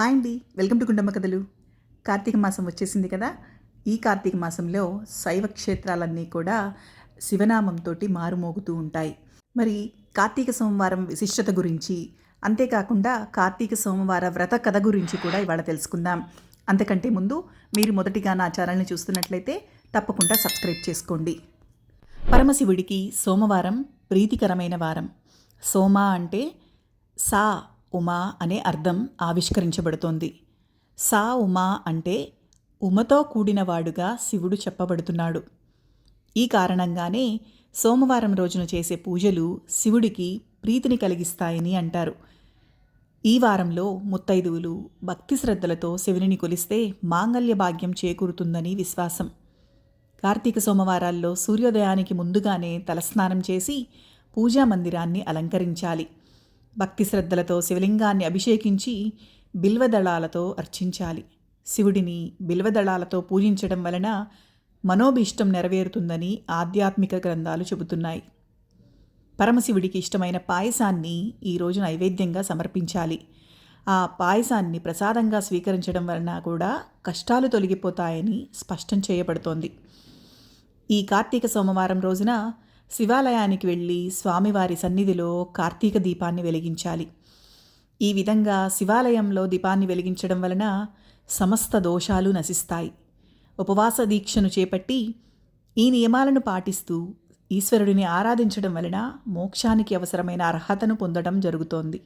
Hi అండి. Welcome to Gundamma కథలు. కార్తీక మాసం వచ్చేసింది కదా. ఈ కార్తీక మాసంలో శైవ క్షేత్రాలన్నీ కూడా శివనామంతో మారుమోగుతూ ఉంటాయి. మరి కార్తీక సోమవారం విశిష్టత గురించి అంతేకాకుండా కార్తీక సోమవార వ్రత కథ గురించి కూడా ఇవాళ తెలుసుకుందాం. అంతకంటే ముందు మీరు మొదటిగా నా ఛానల్ని చూస్తున్నట్లయితే తప్పకుండా సబ్స్క్రైబ్ చేసుకోండి. పరమశివుడికి సోమవారం ప్రీతికరమైన వారం. సోమ అంటే సా ఉమా అనే అర్థం ఆవిష్కరించబడుతోంది. సా ఉమా అంటే ఉమతో కూడినవాడుగా శివుడు చెప్పబడుతున్నాడు. ఈ కారణంగానే సోమవారం రోజున చేసే పూజలు శివుడికి ప్రీతిని కలిగిస్తాయని అంటారు. ఈ వారంలో ముత్తైదువులు భక్తి శ్రద్ధలతో శివుని కొలిస్తే మాంగల్య భాగ్యం చేకూరుతుందని విశ్వాసం. కార్తీక సోమవారాల్లో సూర్యోదయానికి ముందుగానే తలస్నానం చేసి పూజా మందిరాన్ని అలంకరించాలి. భక్తి శ్రద్ధలతో శివలింగాన్ని అభిషేకించి బిల్వదళాలతో అర్చించాలి. శివుడిని బిల్వదళాలతో పూజించడం వలన మనోభీష్టం నెరవేరుతుందని ఆధ్యాత్మిక గ్రంథాలు చెబుతున్నాయి. పరమశివుడికి ఇష్టమైన పాయసాన్ని ఈరోజు నైవేద్యంగా సమర్పించాలి. ఆ పాయసాన్ని ప్రసాదంగా స్వీకరించడం వలన కూడా కష్టాలు తొలగిపోతాయని స్పష్టం చేయబడుతోంది. ఈ కార్తీక సోమవారం రోజున శివాలయానికి వెళ్ళి స్వామివారి సన్నిధిలో కార్తీక దీపాన్ని వెలిగించాలి. ఈ విధంగా శివాలయంలో దీపాన్ని వెలిగించడం వలన సమస్త దోషాలు నశిస్తాయి. ఉపవాస దీక్షను చేపట్టి ఈ నియమాలను పాటిస్తూ ఈశ్వరుడిని ఆరాధించడం వలన మోక్షానికి అవసరమైన అర్హతను పొందడం జరుగుతోంది.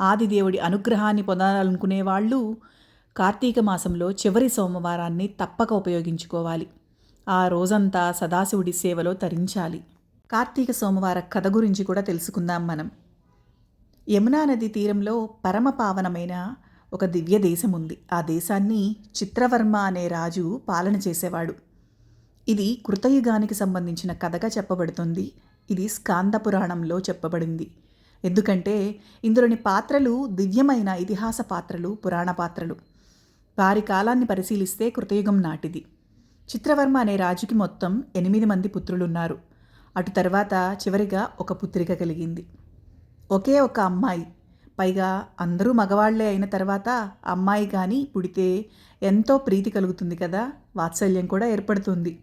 ఆదిదేవుడి అనుగ్రహాన్ని పొందాలనుకునే వాళ్ళు కార్తీక మాసంలో చివరి సోమవారాన్ని తప్పక ఉపయోగించుకోవాలి. ఆ రోజంతా సదాశివుడి సేవలో తరించాలి. కార్తీక సోమవార కథ గురించి కూడా తెలుసుకుందాం మనం. యమునా నది తీరంలో పరమ పావనమైన ఒక దివ్య దేశం ఉంది ఆ దేశాన్ని చిత్రవర్మ అనే రాజు పాలన చేసేవాడు. ఇది కృతయుగానికి సంబంధించిన కథగా చెప్పబడుతుంది. ఇది స్కాంద పురాణంలో చెప్పబడింది. ఎందుకంటే ఇందులోని పాత్రలు దివ్యమైన ఇతిహాస పాత్రలు పురాణ పాత్రలు. వారి కాలాన్ని పరిశీలిస్తే కృతయుగం నాటిది. చిత్రవర్మ అనే రాజుకి మొత్తం ఎనిమిది మంది పుత్రులున్నారు. అటు తర్వాత చివరిగా ఒక పుత్రిక కలిగింది. ఒకే ఒక అమ్మాయి. పైగా అందరూ మగవాళ్ళే అయిన తర్వాత అమ్మాయి కానీ పుడితే ఎంతో ప్రీతి కలుగుతుంది కదా? వాత్సల్యం కూడా ఏర్పడుతుంది.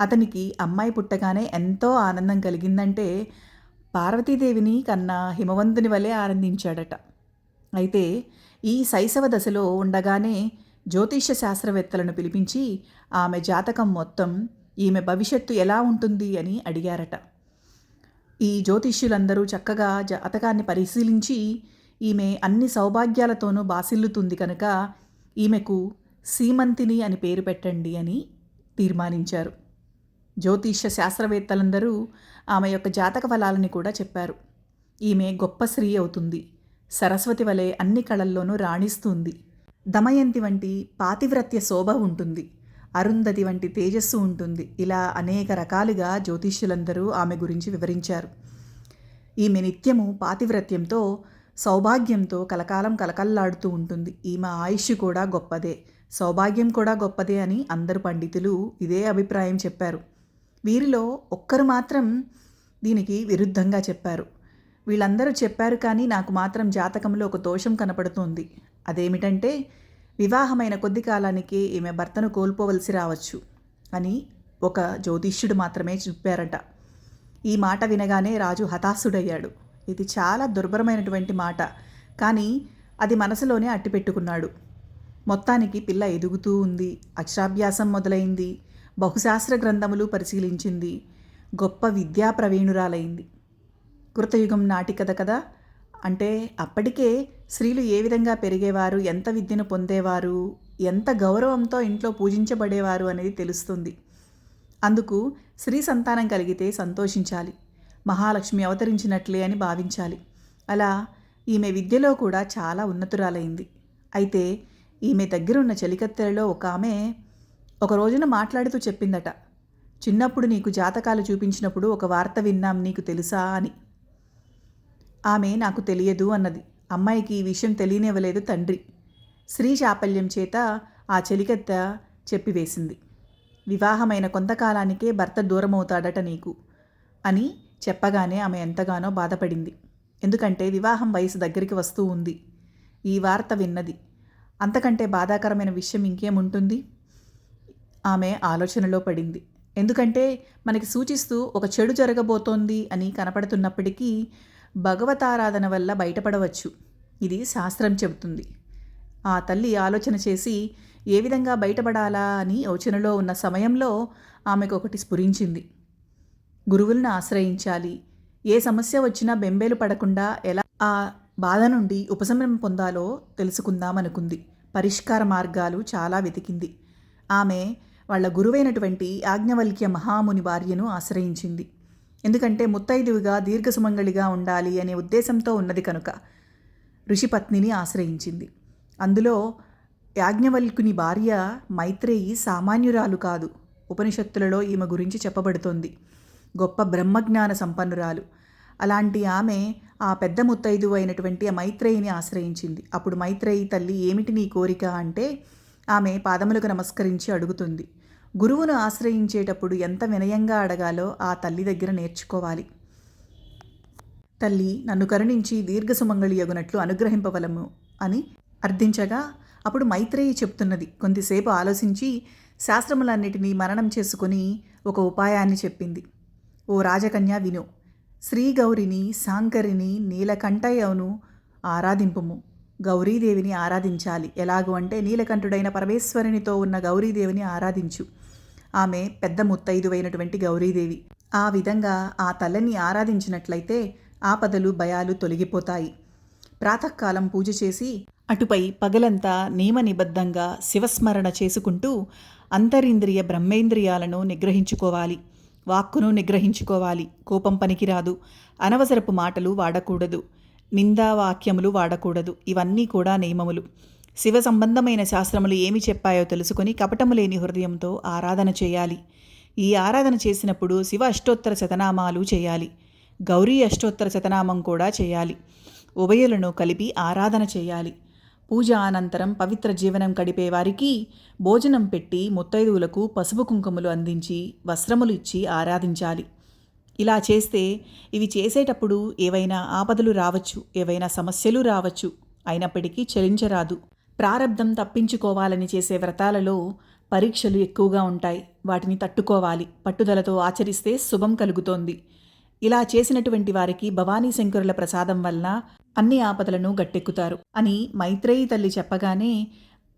అతనికి అమ్మాయి పుట్టగానే ఎంతో ఆనందం కలిగిందంటే పార్వతీదేవిని కన్నా హిమవంతుని వలె ఆనందించాడట. అయితే ఈ శైశవ దశలో ఉండగానే జ్యోతిష్య శాస్త్రవేత్తలను పిలిపించి ఆమె జాతకం మొత్తం ఈమె భవిష్యత్తు ఎలా ఉంటుంది అని అడిగారట. ఈ జ్యోతిష్యులందరూ చక్కగా జాతకాన్ని పరిశీలించి ఈమె అన్ని సౌభాగ్యాలతోనూ బాసిల్లుతుంది కనుక ఈమెకు సీమంతిని అని పేరు పెట్టండి అని తీర్మానించారు. జ్యోతిష్య శాస్త్రవేత్తలందరూ ఆమె యొక్క జాతక ఫలాలని కూడా చెప్పారు. ఈమె గొప్ప స్త్రీ అవుతుంది. సరస్వతి వలె అన్ని కళల్లోనూ రాణిస్తుంది. దమయంతి వంటి పాతివ్రత్య శోభ ఉంటుంది. అరుంధతి వంటి తేజస్సు ఉంటుంది. ఇలా అనేక రకాలుగా జ్యోతిష్యులందరూ ఆమె గురించి వివరించారు. ఈమె నిత్యము పాతివ్రత్యంతో సౌభాగ్యంతో కలకాలం కలకల్లాడుతూ ఉంటుంది. ఈమె ఆయుష్ కూడా గొప్పదే. సౌభాగ్యం కూడా గొప్పదే అని అందరు పండితులు ఇదే అభిప్రాయం చెప్పారు. వీరిలో ఒక్కరు మాత్రం దీనికి విరుద్ధంగా చెప్పారు. వీళ్ళందరూ చెప్పారు కానీ నాకు మాత్రం జాతకంలో ఒక దోషం కనపడుతోంది. అదేమిటంటే వివాహమైన కొద్ది కాలానికి ఈమె భర్తను కోల్పోవలసి రావచ్చు అని ఒక జ్యోతిష్యుడు మాత్రమే చెప్పారట. ఈ మాట వినగానే రాజు హతాశుడయ్యాడు. ఇది చాలా దుర్భరమైనటువంటి మాట. కానీ అది మనసులోనే అట్టిపెట్టుకున్నాడు మొత్తానికి పిల్ల ఎదుగుతూ ఉంది. అక్షరాభ్యాసం మొదలైంది. బహుశాస్త్ర గ్రంథములు పరిశీలించింది. గొప్ప విద్యా ప్రవీణురాలైంది. కృతయుగం నాటి కథ కదా? అంటే అప్పటికే స్త్రీలు ఏ విధంగా పెరిగేవారు? ఎంత విద్యను పొందేవారు? ఎంత గౌరవంతో ఇంట్లో పూజించబడేవారు అనేది తెలుస్తుంది. అందుకు స్త్రీ సంతానం కలిగితే సంతోషించాలి. మహాలక్ష్మి అవతరించినట్లే అని భావించాలి. అలా ఈమె విద్యలో కూడా చాలా ఉన్నతురాలైంది. అయితే ఈమె దగ్గరున్న చెలికత్తెలలో ఒక ఆమె ఒక రోజున మాట్లాడుతూ చెప్పిందట చిన్నప్పుడు నీకు జాతకాలు చూపించినప్పుడు ఒక వార్త విన్నాం నీకు తెలుసా? అని. ఆమె నాకు తెలియదు అన్నది. అమ్మాయికి ఈ విషయం తెలియనివ్వలేదు తండ్రి. శ్రీ చాపల్యం చేత ఆ చెలికత్త చెప్పివేసింది వివాహమైన కొంతకాలానికే భర్త దూరమవుతాడట నీకు అని చెప్పగానే ఆమె ఎంతగానో బాధపడింది. ఎందుకంటే వివాహం వయసు దగ్గరికి వస్తూ ఉంది. ఈ వార్త విన్నది. అంతకంటే బాధాకరమైన విషయం ఇంకేముంటుంది ఆమె ఆలోచనలో పడింది. ఎందుకంటే మనకి సూచిస్తూ ఒక చెడు జరగబోతోంది అని కనపడుతున్నప్పటికీ భగవతారాధన వల్ల బయటపడవచ్చు. ఇది శాస్త్రం చెబుతుంది. ఆ తల్లి ఆలోచన చేసి ఏ విధంగా బయటపడాలా అని యోచనలో ఉన్న సమయంలో ఆమెకు ఒకటి స్ఫురించింది. గురువులను ఆశ్రయించాలి. ఏ సమస్య వచ్చినా బెంబేలు పడకుండా ఎలా ఆ బాధ నుండి ఉపశమనం పొందాలో తెలుసుకుందామనుకుంది. పరిష్కార మార్గాలు చాలా వెతికింది. ఆమె వాళ్ళ గురువైనటువంటి యాజ్ఞవల్క్య మహాముని భార్యను ఆశ్రయించింది. ఎందుకంటే ముత్తైదువుగా దీర్ఘసుమంగళిగా ఉండాలి అనే ఉద్దేశంతో ఉన్నది కనుక ఋషిపత్నిని ఆశ్రయించింది. అందులో యాజ్ఞవల్కుని భార్య మైత్రేయి సామాన్యురాలు కాదు. ఉపనిషత్తులలో ఈమె గురించి చెప్పబడుతోంది. గొప్ప బ్రహ్మజ్ఞాన సంపన్నురాలు. అలాంటి ఆమె ఆ పెద్ద ముత్తైదు అయినటువంటి ఆ మైత్రేయిని ఆశ్రయించింది. అప్పుడు మైత్రేయి తల్లి ఏమిటి నీ కోరిక? అంటే ఆమె పాదములకు నమస్కరించి అడుగుతుంది. గురువును ఆశ్రయించేటప్పుడు ఎంత వినయంగా అడగాలో ఆ తల్లి దగ్గర నేర్చుకోవాలి. తల్లి నన్ను కరుణించి దీర్ఘసుమంగళి అగునట్లు అనుగ్రహింపవలము అని అర్థించగా అప్పుడు మైత్రేయి చెప్తున్నది. కొంతసేపు ఆలోచించి శాస్త్రములన్నిటినీ మరణం చేసుకుని ఒక ఉపాయాన్ని చెప్పింది. ఓ రాజకన్య విను. శ్రీ గౌరిని శాంకరిని నీలకంఠయ్యను ఆరాధింపుము. గౌరీదేవిని ఆరాధించాలి. ఎలాగూ అంటే నీలకంఠుడైన పరమేశ్వరునితో ఉన్న గౌరీదేవిని ఆరాధించు. ఆమె పెద్ద ముత్తైదువైనటువంటి గౌరీదేవి. ఆ విధంగా ఆ తల్లిని ఆరాధించినట్లయితే ఆపదలు భయాలు తొలగిపోతాయి. ప్రాతకాలం పూజ చేసి అటుపై పగలంతా నియమ నిబద్ధంగా శివస్మరణ చేసుకుంటూ అంతరింద్రియ బ్రహ్మేంద్రియాలను నిగ్రహించుకోవాలి. వాక్కును నిగ్రహించుకోవాలి. కోపం పనికిరాదు. అనవసరపు మాటలు వాడకూడదు. నిందావాక్యములు వాడకూడదు. ఇవన్నీ కూడా నియమములు. శివ సంబంధమైన శాస్త్రములు ఏమి చెప్పాయో తెలుసుకొని కపటము లేని హృదయంతో ఆరాధన చేయాలి. ఈ ఆరాధన చేసినప్పుడు శివ అష్టోత్తర శతనామాలు చేయాలి. గౌరీ అష్టోత్తర శతనామం కూడా చేయాలి. ఉభయలను కలిపి ఆరాధన చేయాలి. పూజ అనంతరం పవిత్ర జీవనం గడిపే వారికి భోజనం పెట్టి ముత్తైదువులకు పసుపు కుంకుమలు అందించి వస్త్రములు ఇచ్చి ఆరాధించాలి. ఇలా చేస్తే ఇవి చేసేటప్పుడు ఏవైనా ఆపదలు రావచ్చు ఏవైనా సమస్యలు రావచ్చు. అయినప్పటికీ చలించరాదు ప్రారంధం తప్పించుకోవాలని చేసే వ్రతాలలో పరీక్షలు ఎక్కువగా ఉంటాయి. వాటిని తట్టుకోవాలి. పట్టుదలతో ఆచరిస్తే శుభం కలుగుతోంది. ఇలా చేసినటువంటి వారికి భవానీ శంకరుల ప్రసాదం వలన అన్ని ఆపదలను గట్టెక్కుతారు అని మైత్రేయి తల్లి చెప్పగానే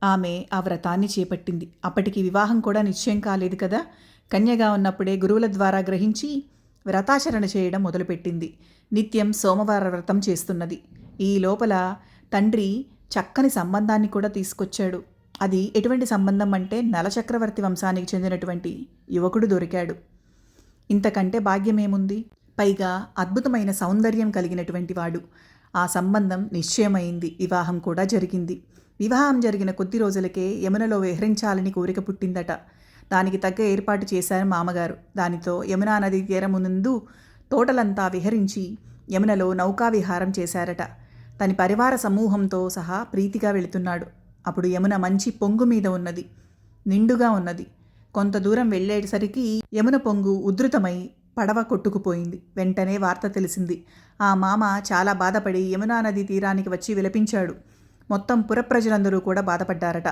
ఆమె ఆ వ్రతాన్ని చేపట్టింది. అప్పటికి వివాహం కూడా నిశ్చయం కాలేదు కదా. కన్యగా ఉన్నప్పుడే గురువుల ద్వారా గ్రహించి వ్రతాచరణ చేయడం మొదలుపెట్టింది. నిత్యం సోమవార వ్రతం చేస్తున్నది. ఈ లోపల తండ్రి చక్కని సంబంధాన్ని కూడా తీసుకొచ్చాడు. అది ఎటువంటి సంబంధం అంటే నలచక్రవర్తి వంశానికి చెందినటువంటి యువకుడు దొరికాడు. ఇంతకంటే భాగ్యమేముంది? పైగా అద్భుతమైన సౌందర్యం కలిగినటువంటి వాడు. ఆ సంబంధం నిశ్చయమైంది. వివాహం కూడా జరిగింది. వివాహం జరిగిన కొద్ది రోజులకే యమునలో విహరించాలని కోరిక పుట్టిందట. దానికి తగ్గ ఏర్పాటు చేశారు మామగారు. దానితో యమునా నది తీరమునందు తోటలంతా విహరించి యమునలో నౌకా విహారం చేశారట. తని పరివార సమూహంతో సహా ప్రీతిగా వెళుతున్నాడు. అప్పుడు యమున మంచి పొంగు మీద ఉన్నది. నిండుగా ఉన్నది. కొంత దూరం వెళ్ళేసరికి యమున పొంగు ఉధృతమై పడవ కొట్టుకుపోయింది. వెంటనే వార్త తెలిసింది. ఆ మామ చాలా బాధపడి యమునా నది తీరానికి వచ్చి విలపించాడు. మొత్తం పురప్రజలందరూ కూడా బాధపడ్డారట.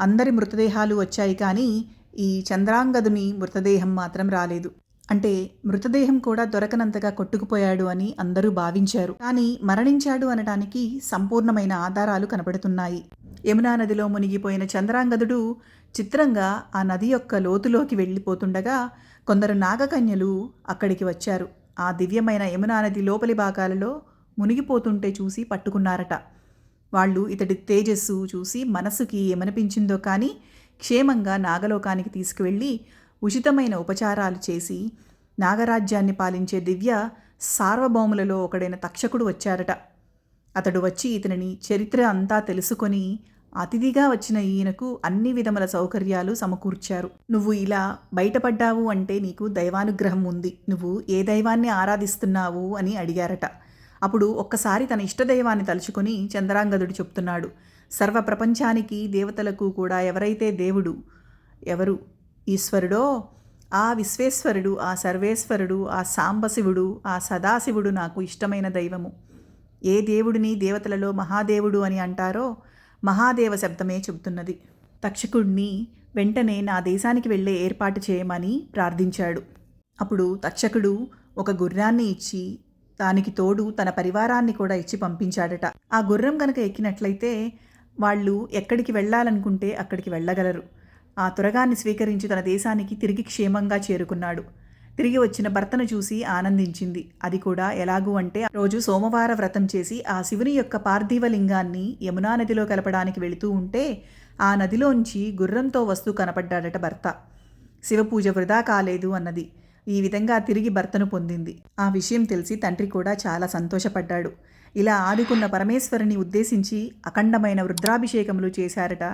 అందరి మృతదేహాలు వచ్చాయి కానీ ఈ చంద్రాంగదుని మృతదేహం మాత్రం రాలేదు. అంటే మృతదేహం కూడా దొరకనంతగా కొట్టుకుపోయాడు అని అందరూ భావించారు. కానీ మరణించాడు అనడానికి సంపూర్ణమైన ఆధారాలు కనబడుతున్నాయి. యమునా నదిలో మునిగిపోయిన చంద్రాంగదుడు చిత్రంగా ఆ నది యొక్క లోతులోకి వెళ్ళిపోతుండగా కొందరు నాగకన్యలు అక్కడికి వచ్చారు. ఆ దివ్యమైన యమునా నది లోపలి భాగాలలో మునిగిపోతుంటే చూసి పట్టుకున్నారట. వాళ్ళు ఇతడి తేజస్సు చూసి మనసుకి ఏమనిపించిందో కానీ క్షేమంగా నాగలోకానికి తీసుకువెళ్ళి ఉచితమైన ఉపచారాలు చేసి నాగరాజ్యాన్ని పాలించే దివ్య సార్వభౌములలో ఒకడైన తక్షకుడు వచ్చారట. అతడు వచ్చి ఇతనిని చరిత్ర అంతా తెలుసుకొని అతిథిగా వచ్చిన ఈయనకు అన్ని విధముల సౌకర్యాలు సమకూర్చారు. నువ్వు ఇలా బయటపడ్డావు అంటే నీకు దైవానుగ్రహం ఉంది. నువ్వు ఏ దైవాన్ని ఆరాధిస్తున్నావు అని అడిగారట. అప్పుడు ఒక్కసారి తన ఇష్టదైవాన్ని తలుచుకొని చంద్రాంగదుడు చెప్తున్నాడు. సర్వ ప్రపంచానికి దేవతలకు కూడా ఎవరైతే దేవుడు ఎవరు ఈశ్వరుడో ఆ విశ్వేశ్వరుడు ఆ సర్వేశ్వరుడు ఆ సాంబశివుడు ఆ సదాశివుడు నాకు ఇష్టమైన దైవము. ఏ దేవుడిని దేవతలలో మహాదేవుడు అని అంటారో మహాదేవ శబ్దమే చెబుతున్నది. తక్షకుడిని వెంటనే నా దేశానికి వెళ్ళే ఏర్పాటు చేయమని ప్రార్థించాడు. అప్పుడు తక్షకుడు ఒక గుర్రాన్ని ఇచ్చి దానికి తోడు తన పరివారాన్ని కూడా ఇచ్చి పంపించాడట. ఆ గుర్రం గనక ఎక్కినట్లయితే వాళ్ళు ఎక్కడికి వెళ్ళాలనుకుంటే అక్కడికి వెళ్ళగలరు. ఆ తురగాన్ని స్వీకరించి తన దేశానికి తిరిగి క్షేమంగా చేరుకున్నాడు. తిరిగి వచ్చిన భర్తను చూసి ఆనందించింది. అది కూడా ఎలాగూ అంటే రోజు సోమవార వ్రతం చేసి ఆ శివుని యొక్క పార్థివలింగాన్ని యమునా నదిలో కలపడానికి వెళుతూ ఉంటే ఆ నదిలోంచి గుర్రంతో వస్తూ కనపడ్డాడట భర్త. శివపూజ వృధా కాలేదు అన్నది. ఈ విధంగా తిరిగి భర్తను పొందింది. ఆ విషయం తెలిసి తండ్రి కూడా చాలా సంతోషపడ్డాడు. ఇలా ఆదుకున్న పరమేశ్వరుని ఉద్దేశించి అఖండమైన రుద్రాభిషేకములు చేశారట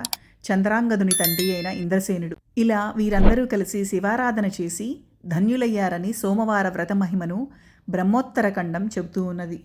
చంద్రాంగదుని తండ్రి అయిన ఇంద్రసేనుడు. ఇలా వీరందరూ కలిసి శివారాధన చేసి ధన్యులయ్యారని సోమవార వ్రత మహిమను బ్రహ్మోత్తర ఖండం చెబుతూ ఉన్నది.